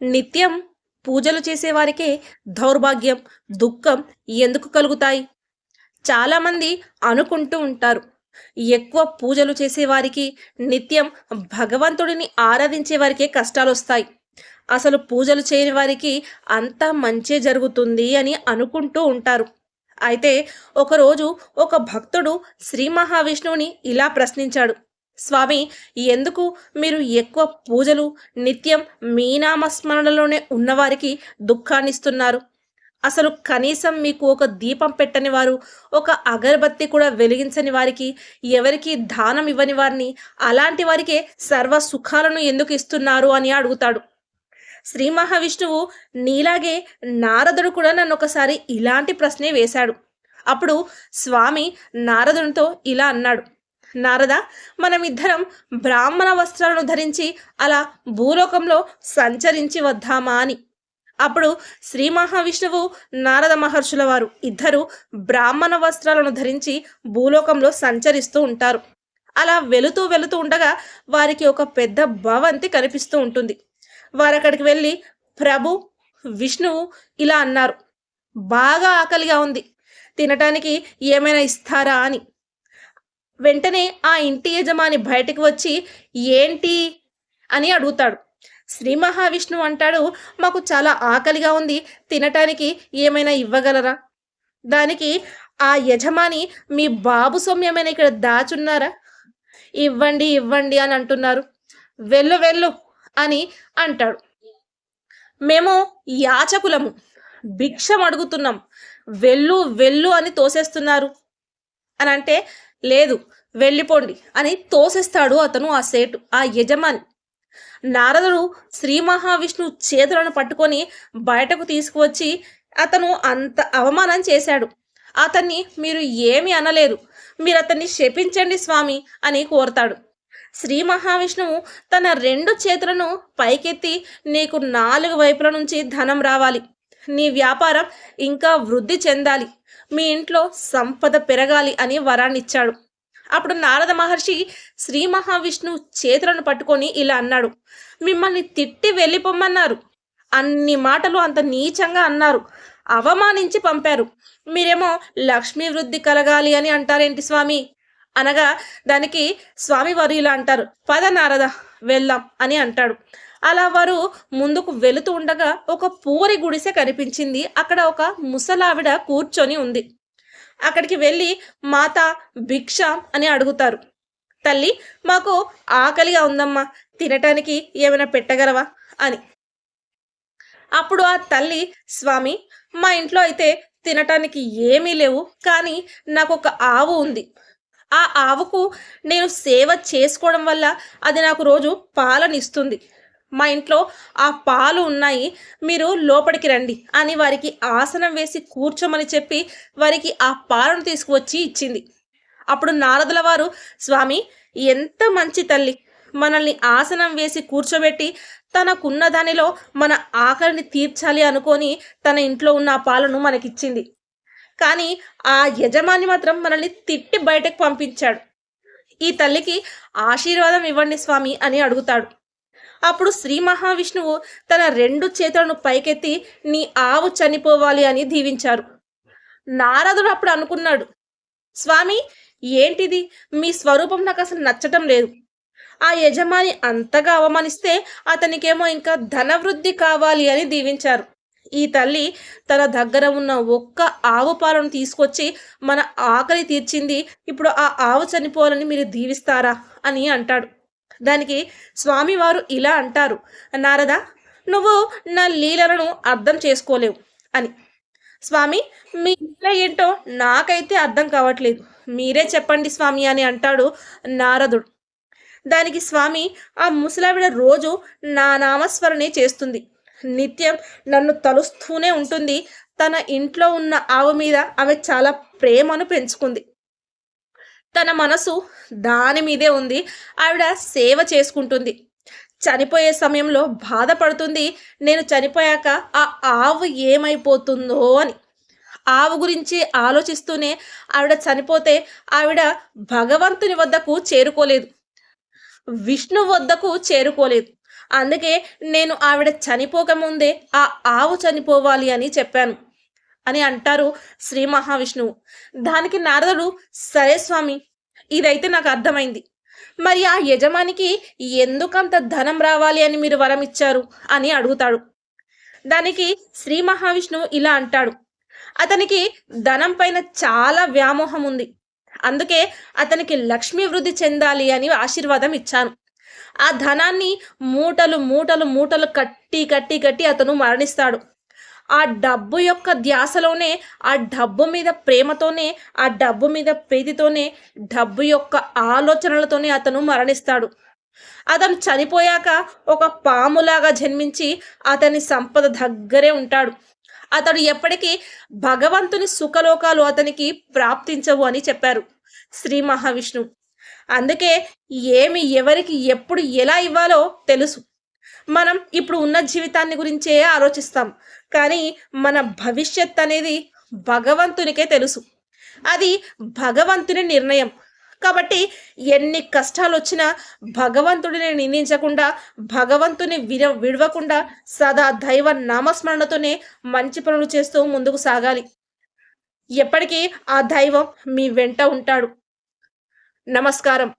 నిత్యం పూజలు చేసేవారికే దౌర్భాగ్యం దుఃఖం ఎందుకు కలుగుతాయి? చాలామంది అనుకుంటూ ఉంటారు. ఎక్కువ పూజలు చేసేవారికి నిత్యం భగవంతుడిని ఆరాధించే వారికే కష్టాలు వస్తాయి అసలు పూజలు చేయని వారికి అంతా మంచే జరుగుతుంది అని అనుకుంటూ ఉంటారు. అయితే ఒకరోజు ఒక భక్తుడు శ్రీ మహావిష్ణువుని ఇలా ప్రశ్నించాడు. స్వామి ఎందుకు మీరు ఎక్కువ పూజలు నిత్యం మీ నామస్మరణలోనే ఉన్నవారికి దుఃఖాన్నిస్తున్నారు? అసలు కనీసం మీకు ఒక దీపం పెట్టని వారు ఒక అగరబత్తి కూడా వెలిగించని వారికి ఎవరికి దానం ఇవ్వని వారిని అలాంటి వారికే సర్వ సుఖాలను ఎందుకు ఇస్తున్నారు అని అడుగుతాడు. శ్రీ మహావిష్ణువు నీలాగే నారదుడు కూడా నన్ను ఒకసారి ఇలాంటి ప్రశ్నే వేశాడు. అప్పుడు స్వామి నారదునితో ఇలా అన్నాడు. నారద మనమిద్దరం బ్రాహ్మణ వస్త్రాలను ధరించి అలా భూలోకంలో సంచరించి వద్దామా అని. అప్పుడు శ్రీ మహావిష్ణువు నారద మహర్షుల వారు ఇద్దరు బ్రాహ్మణ వస్త్రాలను ధరించి భూలోకంలో సంచరిస్తూ ఉంటారు. అలా వెళుతూ వెళుతూ ఉండగా వారికి ఒక పెద్ద భవంతి కనిపిస్తూ ఉంటుంది. వారు అక్కడికి వెళ్ళి ప్రభు విష్ణువు ఇలా అన్నారు. బాగా ఆకలిగా ఉంది. తినటానికి ఏమైనా ఇస్తారా? అని. వెంటనే ఆ ఇంటి యజమాని బయటకు వచ్చి ఏంటి? అని అడుగుతాడు. శ్రీ మహావిష్ణువు అంటాడు మాకు చాలా ఆకలిగా ఉంది తినటానికి ఏమైనా ఇవ్వగలరా? దానికి ఆ యజమాని మీ బాబు సౌమ్యమైన ఇక్కడ దాచున్నారా? ఇవ్వండి ఇవ్వండి అని అంటున్నారు. వెళ్ళు వెళ్ళు అని అంటాడు. మేము యాచకులము భిక్షం అడుగుతున్నాం. వెళ్ళు వెళ్ళు అని తోసేస్తున్నారు. అని అంటే లేదు వెళ్ళిపోండి అని తోసేస్తాడు అతను ఆ సేటు ఆ యజమాని. నారదుడు శ్రీ మహావిష్ణు చేతులను పట్టుకొని బయటకు తీసుకువచ్చి అతను అంత అవమానం చేశాడు. అతన్ని మీరు ఏమి అనలేరు మీరు అతన్ని శపించండి స్వామి అని కోరతాడు. శ్రీ మహావిష్ణువు తన రెండు చేతులను పైకెత్తి నీకు నాలుగు వైపుల నుంచి ధనం రావాలి నీ వ్యాపారం ఇంకా వృద్ధి చెందాలి మీ ఇంట్లో సంపద పెరగాలి అని వరాన్ని ఇచ్చాడు అప్పుడు నారద మహర్షి శ్రీ మహావిష్ణువు చేతులను పట్టుకొని ఇలా అన్నాడు. మిమ్మల్ని తిట్టి వెళ్ళిపోమ్మన్నారు. అన్ని మాటలు అంత నీచంగా అన్నారు. అవమానించి పంపారు. మీరేమో లక్ష్మీ వృద్ధి కలగాలి అని అంటారేంటి స్వామి? అనగా దానికి స్వామివారు ఇలా అంటారు. పద నారద వెళ్దాం అని అంటాడు. అలా వారు ముందుకు వెళుతూ ఉండగా ఒక పూరి గుడిసె కనిపించింది. అక్కడ ఒక ముసలావిడ కూర్చొని ఉంది. అక్కడికి వెళ్ళి మాత భిక్ష అని అడుగుతారు. తల్లి మాకు ఆకలిగా ఉందమ్మా. తినటానికి ఏమైనా పెట్టగలవా? అని. అప్పుడు ఆ తల్లి స్వామి మా ఇంట్లో అయితే తినటానికి ఏమీ లేవు కానీ నాకు ఒక ఆవు ఉంది. ఆ ఆవుకు నేను సేవ చేసుకోవడం వల్ల అది నాకు రోజు పాలనిస్తుంది. మా ఇంట్లో ఆ పాలు ఉన్నాయి మీరు లోపలికి రండి అని వారికి ఆసనం వేసి కూర్చోమని చెప్పి వారికి ఆ పాలను తీసుకువచ్చి ఇచ్చింది. అప్పుడు నారదుల వారు స్వామి ఎంత మంచి తల్లి. మనల్ని ఆసనం వేసి కూర్చోబెట్టి తనకున్న దానిలో మన ఆకలిని తీర్చాలి అనుకొని తన ఇంట్లో ఉన్న ఆ పాలను మనకిచ్చింది. కానీ ఆ యజమాని మాత్రం మనల్ని తిట్టి బయటకు పంపించాడు. ఈ తల్లికి ఆశీర్వాదం ఇవ్వండి స్వామి అని అడుగుతాడు. అప్పుడు శ్రీ మహావిష్ణువు తన రెండు చేతులను పైకెత్తి నీ ఆవు చనిపోవాలి అని దీవించారు. నారదుడు అప్పుడు అనుకున్నాడు స్వామి ఏంటిది? మీ స్వరూపం నాకు అసలు నచ్చటం లేదు. ఆ యజమాని అంతగా అవమానిస్తే అతనికేమో ఇంకా ధనవృద్ధి కావాలి అని దీవించారు. ఈ తల్లి తన దగ్గర ఉన్న ఒక్క ఆవు పాలను తీసుకొచ్చి మన ఆకలి తీర్చింది ఇప్పుడు ఆ ఆవు చనిపోవాలని మీరు దీవిస్తారా అని అంటాడు. దానికి స్వామివారు ఇలా అంటారు నారద నువ్వు నా లీలలను అర్థం చేసుకోలేవు అని. స్వామి మీ లీల ఏంటో నాకైతే అర్థం కావట్లేదు. మీరే చెప్పండి స్వామి అని అంటాడు నారదుడు. దానికి స్వామి ఆ ముసలావిడ రోజు నా నామస్మరణే చేస్తుంది. నిత్యం నన్ను తలుస్తూనే ఉంటుంది. తన ఇంట్లో ఉన్న ఆవు మీద ఆమె చాలా ప్రేమను పెంచుకుంది. తన మనసు దాని మీదే ఉంది. ఆవిడ సేవ చేసుకుంటుంది. చనిపోయే సమయంలో బాధపడుతుంది. నేను చనిపోయాక ఆ ఆవు ఏమైపోతుందో అని. ఆవు గురించి ఆలోచిస్తూనే ఆవిడ చనిపోతే ఆవిడ భగవంతుని వద్దకు చేరుకోలేదు. విష్ణు వద్దకు చేరుకోలేదు. అందుకే నేను ఆవిడ చనిపోకముందే ఆ ఆవు చనిపోవాలి అని చెప్పాను. అని అంటారు శ్రీ మహావిష్ణువు. దానికి నారదుడు సరే స్వామి ఇదైతే నాకు అర్థమైంది. మరి ఆ యజమానికి ఎందుకంత ధనం రావాలి అని మీరు వరం ఇచ్చారు అని అడుగుతాడు. దానికి శ్రీ మహావిష్ణువు ఇలా అంటాడు. అతనికి ధనం పైన చాలా వ్యామోహం ఉంది. అందుకే అతనికి లక్ష్మీ వృద్ధి చెందాలి అని ఆశీర్వాదం ఇచ్చాను. ఆ ధనాన్ని మూటలు మూటలు మూటలు కట్టి కట్టి కట్టి అతను మరణిస్తాడు. ఆ డబ్బు యొక్క ధ్యాసలోనే ఆ డబ్బు మీద ప్రేమతోనే ఆ డబ్బు మీద ప్రీతితోనే డబ్బు యొక్క ఆలోచనలతోనే అతను మరణిస్తాడు. అతను చనిపోయాక ఒక పాములాగా జన్మించి అతని సంపద దగ్గరే ఉంటాడు. అతడు ఎప్పటికీ భగవంతుని సుఖలోకాలు అతనికి ప్రాప్తించవు అని చెప్పారు శ్రీ మహావిష్ణువు. అందుకే ఏమి ఎవరికి ఎప్పుడు ఎలా ఇవ్వాలో తెలుసు. మనం ఇప్పుడు ఉన్న జీవితాన్ని గురించే ఆలోచిస్తాం. కానీ మన భవిష్యత్ అనేది భగవంతునికే తెలుసు. అది భగవంతుని నిర్ణయం. కాబట్టి ఎన్ని కష్టాలు వచ్చినా భగవంతుడిని నిందించకుండా భగవంతుని విడ విడవకుండా సదా దైవ నామస్మరణతోనే మంచి పనులు చేస్తూ ముందుకు సాగాలి. ఎప్పటికీ ఆ దైవం మీ వెంట ఉంటాడు. నమస్కారం.